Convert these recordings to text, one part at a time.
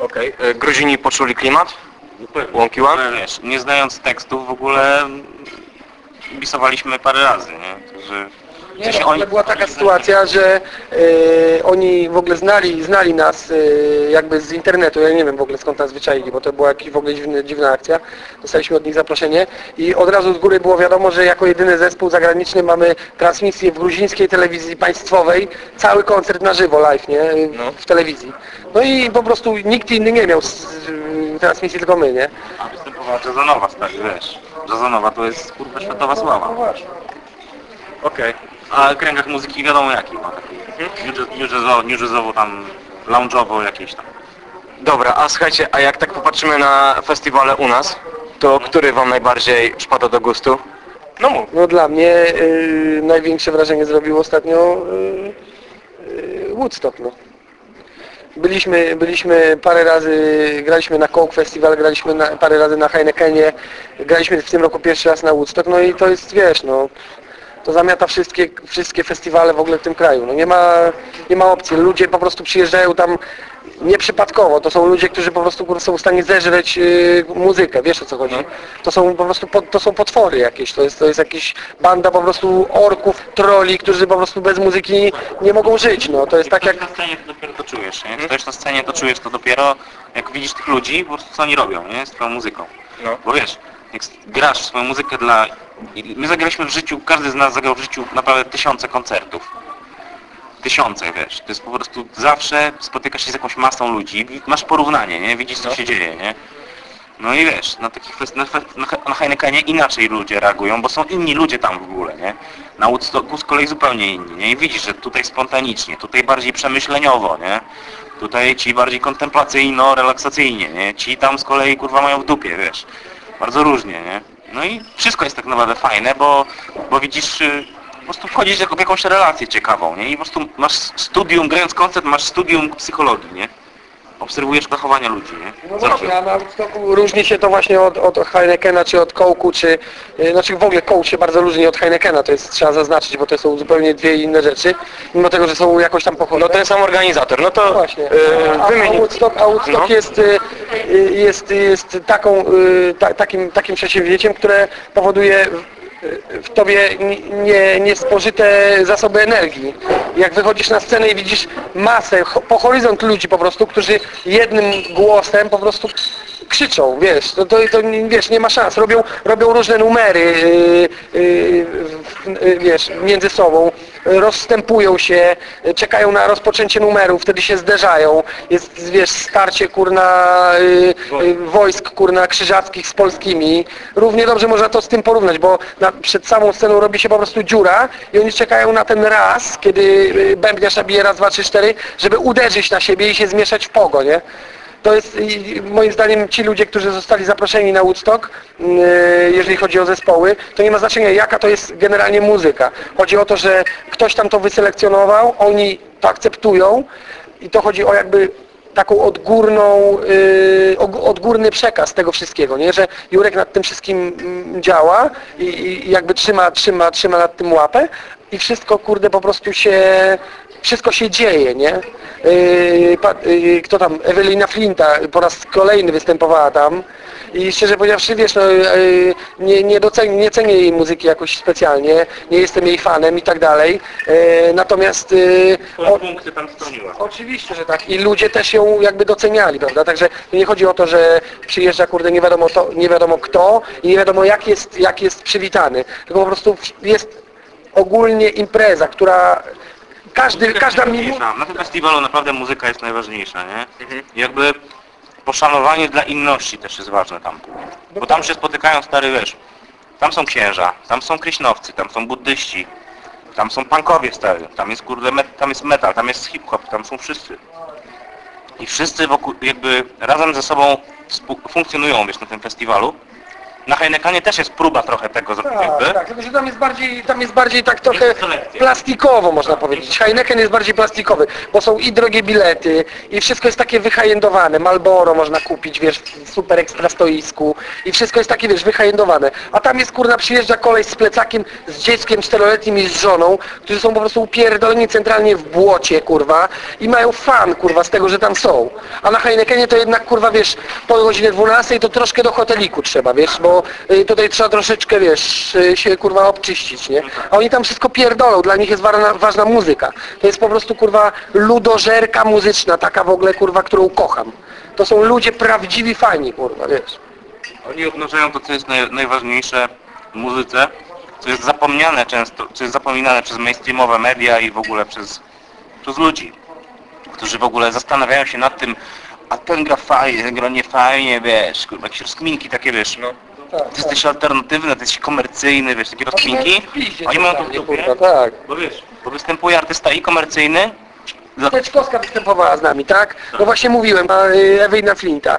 Okej. E, Gruzini poczuli klimat? No pewnie. Łąki Łąk? Ale wiesz, nie znając tekstów w ogóle bisowaliśmy parę razy, nie? Nie, no, ale była taka sytuacja, że e, oni w ogóle znali, znali nas e, jakby z internetu, ja nie wiem w ogóle skąd nas wyczaili, bo to była jakaś w ogóle dziwna, dziwna akcja. Dostaliśmy od nich zaproszenie i od razu z góry było wiadomo, że jako jedyny zespół zagraniczny mamy transmisję w gruzińskiej telewizji państwowej, cały koncert na żywo, live, nie? No. W telewizji. No i po prostu nikt inny nie miał transmisji, tylko my, nie? A występowała Jazzonowa, stary, wiesz. Jazzonowa to jest kurwa światowa sława. właśnie. Okej. A w kręgach muzyki wiadomo jaki ma taki. Tam, lounge'owo jakieś tam. Dobra, a słuchajcie, a jak tak popatrzymy na festiwale u nas, to który wam najbardziej przypada do gustu? No mów. No dla mnie y, największe wrażenie zrobił ostatnio y, y, Woodstock, no. Byliśmy, byliśmy parę razy, graliśmy na Coke Festival, graliśmy na, parę razy na Heinekenie, graliśmy w tym roku pierwszy raz na Woodstock, no i to jest, wiesz, no, to zamiata wszystkie, wszystkie festiwale w ogóle w tym kraju. No nie ma, nie ma opcji. Ludzie po prostu przyjeżdżają tam nieprzypadkowo. To są ludzie, którzy po prostu są w stanie zeżreć y, muzykę. Wiesz o co chodzi? To są po prostu po, to są potwory jakieś. To jest, to jest jakaś banda po prostu orków, troli, którzy po prostu bez muzyki nie mogą żyć. No to jest tak jak... na scenie to dopiero to czujesz, nie? Stoisz na scenie to czujesz to dopiero, jak widzisz tych ludzi, po prostu co oni robią, nie? Z twoją muzyką. No. Bo wiesz, jak grasz swoją muzykę dla... My zagraliśmy w życiu, każdy z nas zagrał w życiu naprawdę tysiące koncertów. Tysiące, wiesz. To jest po prostu zawsze spotykasz się z jakąś masą ludzi, masz porównanie, nie? Widzisz co się dzieje, nie? No i wiesz, na takich na, na Heinekenie inaczej ludzie reagują, bo są inni ludzie tam w ogóle, nie? Na Woodstocku z kolei zupełnie inni, nie? I widzisz, że tutaj spontanicznie, tutaj bardziej przemyśleniowo, nie? Tutaj ci bardziej kontemplacyjno, relaksacyjnie, nie? Ci tam z kolei kurwa mają w dupie, wiesz. Bardzo różnie, nie? No i wszystko jest tak naprawdę fajne, bo, bo widzisz, y, po prostu wchodzisz w jakąś relację ciekawą, nie? I po prostu masz studium, grając koncert, masz studium psychologii, nie? Obserwujesz zachowania ludzi, nie? No dobra, a na Woodstocku różni się to właśnie od, od Heinekena, czy od Coke'u, czy... y, Znaczy w ogóle Coke się bardzo różni od Heinekena, to jest trzeba zaznaczyć, bo to są zupełnie dwie inne rzeczy, mimo tego, że są jakoś tam pochodne. No ten sam organizator, no to No właśnie. e, A, a wymień... Woodstock, a Woodstock No. jest, y, y, jest, jest taką, ta, takim, takim przedsięwzięciem, które powoduje w- tobie n- nie, niespożyte zasoby energii. Jak wychodzisz na scenę i widzisz masę, po horyzont ludzi po prostu, którzy jednym głosem po prostu krzyczą, wiesz, to, to, to wiesz, nie ma szans, robią, robią różne numery, yy, yy, yy, wiesz, między sobą, rozstępują się, czekają na rozpoczęcie numeru, wtedy się zderzają, jest, wiesz, starcie, kurna, yy, wojsk, kurna, krzyżackich z polskimi, równie dobrze można to z tym porównać, bo na, przed samą sceną robi się po prostu dziura i oni czekają na ten raz, kiedy yy, bębniarz nabije raz, dwa, trzy, cztery, żeby uderzyć na siebie i się zmieszać w pogo, nie? To jest moim zdaniem ci ludzie, którzy zostali zaproszeni na Woodstock, yy, jeżeli chodzi o zespoły, to nie ma znaczenia jaka to jest generalnie muzyka. Chodzi o to, że ktoś tam to wyselekcjonował, oni to akceptują i to chodzi o jakby taką odgórną, og- odgórny przekaz tego wszystkiego, nie? że Jurek nad tym wszystkim mm, działa i jakby trzyma, trzyma, trzyma nad tym łapę i wszystko kurde po prostu się wszystko się dzieje, nie? Yy, pa, yy, kto tam? Ewelina Flinta po raz kolejny występowała tam i szczerze powiedziawszy, wiesz, no, yy, nie, nie, doceni, nie cenię jej muzyki jakoś specjalnie, nie jestem jej fanem i tak dalej, yy, natomiast yy, o, punkty tam spełniła. Oczywiście, że tak. I ludzie też ją jakby doceniali, prawda? Także nie chodzi o to, że przyjeżdża kurde nie wiadomo, to, nie wiadomo kto i nie wiadomo jak jest, jak jest przywitany. Tylko po prostu jest ogólnie impreza, która każdy, każda minuta... Najważniejsza. Na tym festiwalu naprawdę muzyka jest najważniejsza, nie? Jakby poszanowanie dla inności też jest ważne tam. Bo tam się spotykają stary, wiesz, tam są księża, tam są kryśnowcy, tam są buddyści, tam są punkowie stary, tam jest kurde, met, tam jest metal, tam jest hip-hop, tam są wszyscy. I wszyscy wokół, jakby razem ze współ- funkcjonują, wiesz, na tym festiwalu. Na Heinekanie też jest próba trochę tego Tak, jakby. tak, tylko że tam jest bardziej, tam jest bardziej tak trochę plastikowo można powiedzieć. Heineken jest bardziej plastikowy, bo są i drogie bilety, i wszystko jest takie wyhajendowane. Malboro można kupić, wiesz, w super ekstra stoisku i wszystko jest takie, wiesz, wyhajendowane. A tam jest, kurna, przyjeżdża koleś z plecakiem, z dzieckiem czteroletnim i z żoną, którzy są po prostu upierdoleni centralnie w błocie, kurwa, i mają fan, kurwa, z tego, że tam są. A na Heinekenie to jednak, kurwa, wiesz, po godzinie 12 to troszkę do hoteliku trzeba, wiesz, bo y, tutaj trzeba troszeczkę, wiesz, y, się, kurwa, obczyścić, nie? A oni tam wszystko pierdolą, dla nich jest ważna, ważna muzyka. To jest po prostu, kurwa, ludożerka muzyczna, taka w ogóle, kurwa, którą kocham. To są ludzie prawdziwi, fajni, kurwa, wiesz. Oni obnażają to, co jest naj, najważniejsze w muzyce, co jest zapomniane często, co jest zapominane przez mainstreamowe media i w ogóle przez, przez ludzi, którzy w ogóle zastanawiają się nad tym, a ten gra fajnie, ten gra nie fajnie, wiesz, kurwa, jakieś rozkminki takie, wiesz, no. Tak, Ty jesteś alternatywny, ty jesteś komercyjny, wiesz, takie rozkminki. Oni mają to w dupie, kurwa, tak. bo wiesz, bo występuje artysta i komercyjny, dla Teczkowska występowała z nami, tak? No właśnie mówiłem, a, y, Ewelina Flinta.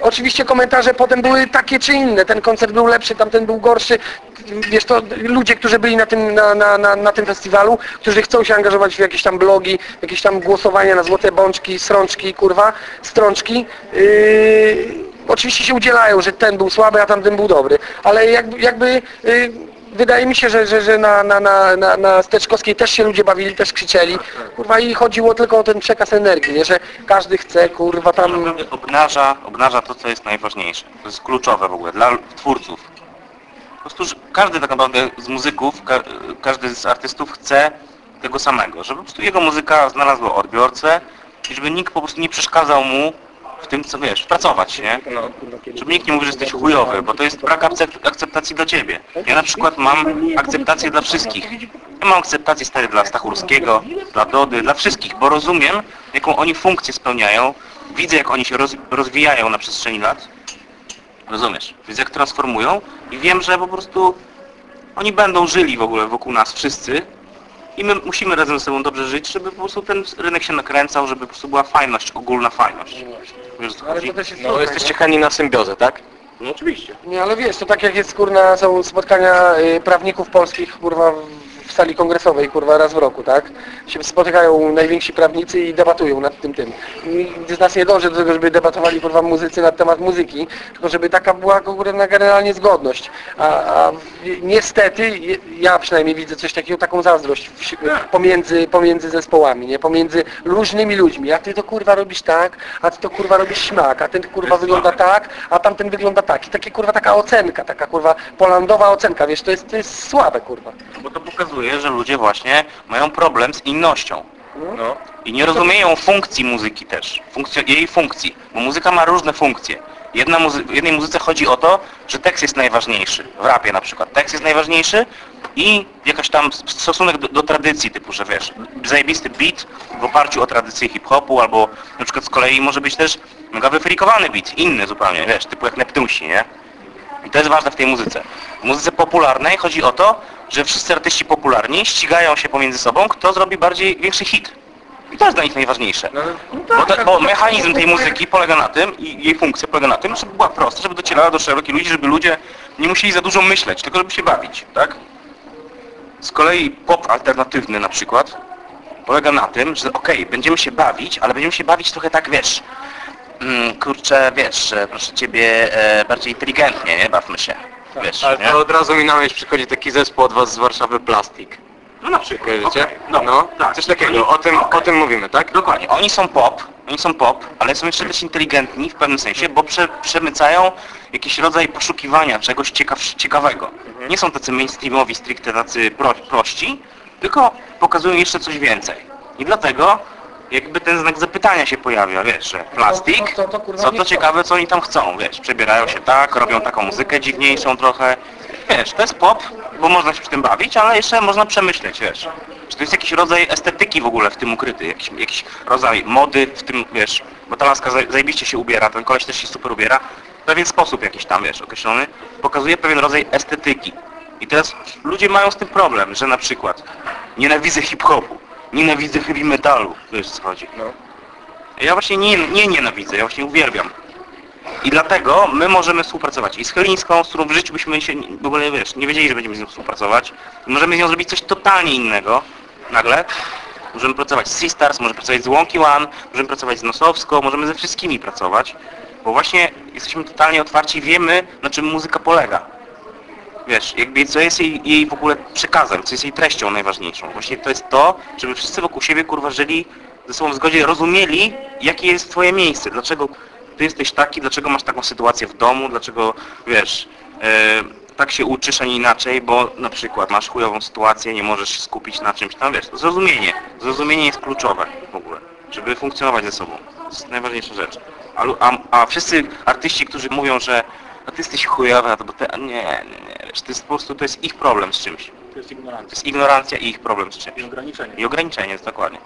Oczywiście komentarze potem były takie czy inne, ten koncert był lepszy, tamten był gorszy. Wiesz, to ludzie, którzy byli na tym, na, na, na, na tym festiwalu, którzy chcą się angażować w jakieś tam blogi, jakieś tam głosowania na złote bączki, srączki, kurwa, strączki, yy, oczywiście się udzielają, że ten był słaby, a tamten był dobry, ale jakby, jakby yy, wydaje mi się, że, że, że na, na, na, na, na Steczkowskiej też się ludzie bawili, też krzyczeli, kurwa i chodziło tylko o ten przekaz energii, nie? że każdy chce, kurwa tam... obnaża, obnaża to, co jest najważniejsze. To jest kluczowe w ogóle dla twórców. Po prostu że każdy tak naprawdę z muzyków, ka każdy z artystów chce tego samego, żeby po prostu jego muzyka znalazła odbiorcę i żeby nikt po prostu nie przeszkadzał mu w tym, co wiesz, pracować, nie? Żeby nikt nie mówił, że jesteś chujowy, bo to jest brak akcept akceptacji dla ciebie. Ja na przykład mam akceptację dla wszystkich. Ja mam akceptację stary dla Stachurskiego, dla Dody, dla wszystkich, bo rozumiem, jaką oni funkcję spełniają, widzę, jak oni się roz rozwijają na przestrzeni lat, rozumiesz? Widzę, jak transformują i wiem, że po prostu oni będą żyli w ogóle wokół nas wszyscy i my musimy razem ze sobą dobrze żyć, żeby po prostu ten rynek się nakręcał, żeby po prostu była fajność, ogólna fajność. Wiesz, o co Ale chodzi? to też jest No, trudne, jesteście chętni na symbiozę, tak? No oczywiście. Nie, ale wiesz, to tak jak jest, kurna, są spotkania y, prawników polskich, kurwa, w- w sali kongresowej, kurwa, raz w roku, tak? Się spotykają najwięksi prawnicy i debatują nad tym tym. Nikt z nas nie dąży do tego, żeby debatowali, kurwa, muzycy na temat muzyki, tylko żeby taka była, kurwa, generalnie zgodność. A, a niestety, ja przynajmniej widzę coś takiego, taką zazdrość w, pomiędzy, pomiędzy zespołami, nie? Pomiędzy różnymi ludźmi. A ty to, kurwa, robisz tak, a ty to, kurwa, robisz śmak, a ten, kurwa, wygląda tak, a tamten wygląda tak. I takie kurwa taka ocenka, taka kurwa polandowa ocenka, wiesz, to jest, to jest słabe kurwa. Bo to pokazuje, że ludzie właśnie mają problem z innością. No. I nie rozumieją funkcji muzyki też, funkcjo- jej funkcji, bo muzyka ma różne funkcje. Jedna muzy- w jednej muzyce chodzi o to, że tekst jest najważniejszy, w rapie na przykład. Tekst jest najważniejszy i jakaś tam stosunek do, do tradycji, typu, że wiesz, zajebisty beat w oparciu o tradycję hip-hopu, albo na przykład z kolei może być też mega wyfrikowany beat, inny zupełnie, wiesz, typu jak Neptusi, nie? I to jest ważne w tej muzyce. W muzyce popularnej chodzi o to, że wszyscy artyści popularni ścigają się pomiędzy sobą, kto zrobi bardziej większy hit. I to jest dla nich najważniejsze. Bo, to, bo mechanizm tej muzyki polega na tym i jej funkcja polega na tym, żeby była prosta, żeby docierała do szerokich ludzi, żeby ludzie nie musieli za dużo myśleć, tylko żeby się bawić, tak? Z kolei pop alternatywny na przykład polega na tym, że okej, będziemy się bawić, ale będziemy się bawić trochę tak, wiesz, kurczę, wiesz, proszę Ciebie, e, bardziej inteligentnie, nie? Bawmy się, wiesz, Ale nie? to od razu mi na myśl przychodzi taki zespół od was z Warszawy Plastik. No na przykład, okej, no, no, tak. coś takiego, o tym, Okej. o tym mówimy, tak? Dokładnie. Oni są pop, oni są pop, ale są jeszcze też inteligentni w pewnym sensie, bo prze, przemycają jakiś rodzaj poszukiwania czegoś ciekaw, ciekawego. Nie są tacy mainstreamowi, stricte tacy pro, prości, tylko pokazują jeszcze coś więcej. I dlatego jakby ten znak zapytania się pojawia, wiesz, że plastik, to- to- to, kurwa, co to ciekawe, co oni tam chcą, wiesz, przebierają się tak, robią taką muzykę dziwniejszą trochę. Wiesz, to jest pop, bo można się przy tym bawić, ale jeszcze można przemyśleć, wiesz. Czy to jest jakiś rodzaj estetyki w ogóle w tym ukryty, jakiś, jakiś rodzaj mody w tym, wiesz, bo ta laska zaj- zajebiście się ubiera, ten koleś też się super ubiera, w pewien sposób jakiś tam, wiesz, określony, pokazuje pewien rodzaj estetyki. I teraz ludzie mają z tym problem, że na przykład nienawidzę hip-hopu, nienawidzę heavy metalu, wiesz co chodzi. No. Ja właśnie nie, nie nienawidzę, ja właśnie uwielbiam. I dlatego my możemy współpracować i z Helińską, z którą w życiu byśmy się w ogóle, wiesz, nie wiedzieli, że będziemy z nią współpracować. Możemy z nią zrobić coś totalnie innego nagle. Możemy pracować z Sistars, możemy pracować z Łąki One, możemy pracować z Nosowską, możemy ze wszystkimi pracować, bo właśnie jesteśmy totalnie otwarci, wiemy na czym muzyka polega. Wiesz, jakby co jest jej, jej w ogóle przekazem, co jest jej treścią najważniejszą. Właśnie to jest to, żeby wszyscy wokół siebie kurwa żyli ze sobą w zgodzie, rozumieli jakie jest twoje miejsce, dlaczego ty jesteś taki, dlaczego masz taką sytuację w domu, dlaczego wiesz, e, tak się uczysz, a nie inaczej, bo na przykład masz chujową sytuację, nie możesz się skupić na czymś tam, wiesz, zrozumienie. Zrozumienie jest kluczowe w ogóle, żeby funkcjonować ze sobą. To jest najważniejsza rzecz. A, a, a wszyscy artyści, którzy mówią, że a ty jesteś chujowy, to bo ty, nie, nie, nie, wiesz, to jest po prostu, to jest ich problem z czymś. To jest To ignorancja jest ignorancja i ich problem z czymś. i ograniczenie. I ograniczenie, dokładnie.